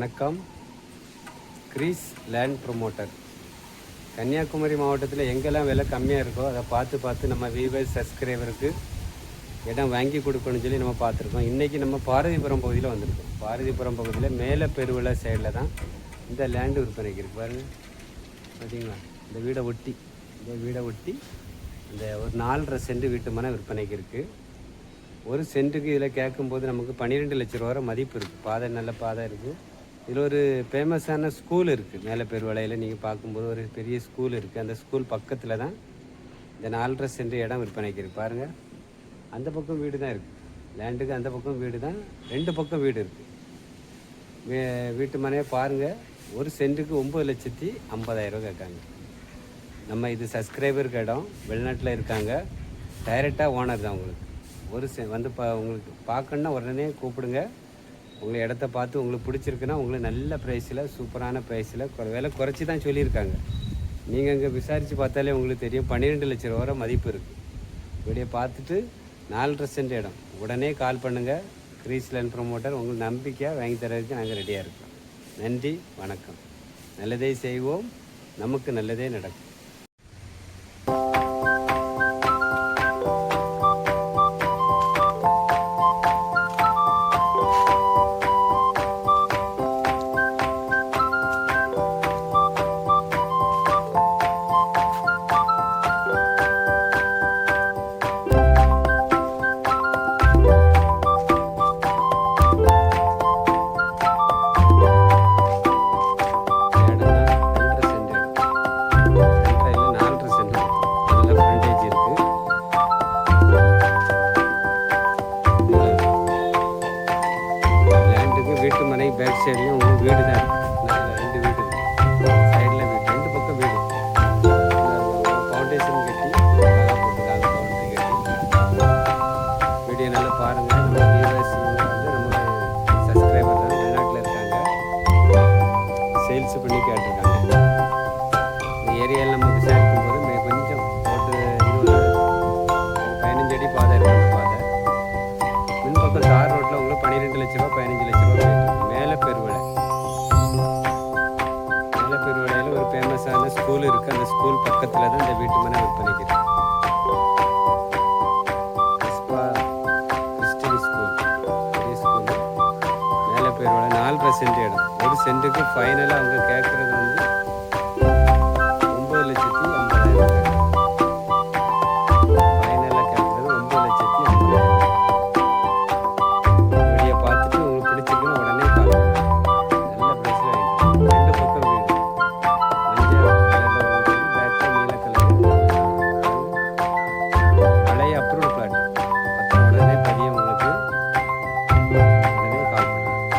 வணக்கம். Greece land promoter. Kanyakumari மாவட்டத்தில் எங்கெல்லாம் விலை கம்மியாக இருக்கோ அதை பார்த்து பார்த்து நம்ம வியூவர்ஸ் சப்ஸ்கிரைபருக்கு இடம் வாங்கி கொடுக்கணும்னு சொல்லி நம்ம பார்த்துருக்கோம். இன்றைக்கி நம்ம பாரதிபுரம் பகுதியில் வந்திருக்கோம். பாரதிபுரம் பகுதியில் மேலே பெருவிழா சைடில் தான் இந்த லேண்டு விற்பனைக்கு இருக்குது பாருங்கள் பார்த்தீங்களா இந்த வீடை ஒட்டி இந்த வீடை ஒட்டி இந்த ஒரு நாலரை சென்ட் வீட்டு மன விற்பனைக்கு இருக்குது ஒரு சென்ட்டுக்கு இதில் கேட்கும்போது நமக்கு பன்னிரெண்டு லட்ச ரூபா மதிப்பு இருக்குது பாதை நல்ல பாதை இருக்குது இதில் ஒரு ஃபேமஸான ஸ்கூல் இருக்குது மேலே பெருவளையில் நீங்கள் பார்க்கும்போது ஒரு பெரிய ஸ்கூல் இருக்குது அந்த ஸ்கூல் பக்கத்தில் தான் இந்த நாலரை சென்ட் இடம் விற்பனைக்கு இருக்குது பாருங்கள் அந்த பக்கம் வீடு தான் இருக்குது லேண்டுக்கு அந்த பக்கம் வீடு தான். ரெண்டு பக்கம் வீடு இருக்குது வீ- வீட்டு மனையை பாருங்கள் ஒரு சென்ட்டுக்கு ஒம்பது லட்சத்தி ஐம்பதாயிரம் கேட்காங்க. நம்ம இது சப்ஸ்கிரைபருக்கு இடம். வெளிநாட்டில் இருக்காங்க. டைரெக்டாக ஓனர் தான் உங்களுக்கு. ஒரு செ வந்து பா உங்களுக்கு பார்க்கணுன்னா உடனே கூப்பிடுங்க. உங்களை இடத்த பார்த்து உங்களுக்கு பிடிச்சிருக்குன்னா உங்களுக்கு நல்ல ப்ரைஸில் சூப்பரான ப்ரைஸில் விலை குறைச்சி தான் சொல்லியிருக்காங்க. நீங்கள் அங்கே விசாரித்து பார்த்தாலே உங்களுக்கு தெரியும். பன்னிரெண்டு லட்ச ரூபா வரை மதிப்பு இருக்குது வீடியோ பார்த்துட்டு நாலரை சென்ட் இடம். உடனே கால் பண்ணுங்கள் கிரீஸ்லேண்ட் ப்ரொமோட்டர் உங்களுக்கு நம்பிக்கையாக வாங்கி தரதுக்கு நாங்கள் ரெடியாக இருக்கோம். நன்றி வணக்கம். நல்லதே செய்வோம். நமக்கு நல்லதே நடக்கும். சைட்லேயும் பேக் சைட்லேயும் உங்களுக்கு வீடு தான் இருக்குது ரெண்டு வீடு சைடில் வீடு ரெண்டு பக்கம் வீடு. ஃபவுண்டேஷன் கட்டி அழகா போட்டுருக்காங்க ஃபவுண்டரி கட்டி. வீடியோ நல்லா பாருங்கள் நம்ம வியூவர்ஸ் வந்து நம்ம சப்ஸ்கிரைபர் தான். வெளிநாட்டில் இருக்காங்க. சேல்ஸ் பண்ணி கேட்டிருக்காங்க. இந்த ஏரியாவில் நம்ம விசாரிக்கும் போது மே- கொஞ்சம் போட்டு இருபது பதினஞ்சு அடி பாதை இருக்கு பாதை. மின் பக்கம் தார் ரோட்டில் உங்களுக்கு பன்னிரெண்டு லட்ச ரூபா பதினஞ்சு லட்ச ரூபா ஃபேமஸான ஸ்கூல் இருக்குது அந்த ஸ்கூல் பக்கத்தில் தான் இந்த வீட்டு மனை விற்பனைக்கு கிறிஸ்டின் ஸ்கூல் ஸ்கூல் மேலே பெருவிழை நாலு பர்சன்ட் இடம். ஒரு சென்ட்டுக்கு ஃபைனலாக அவங்க கேட்குறது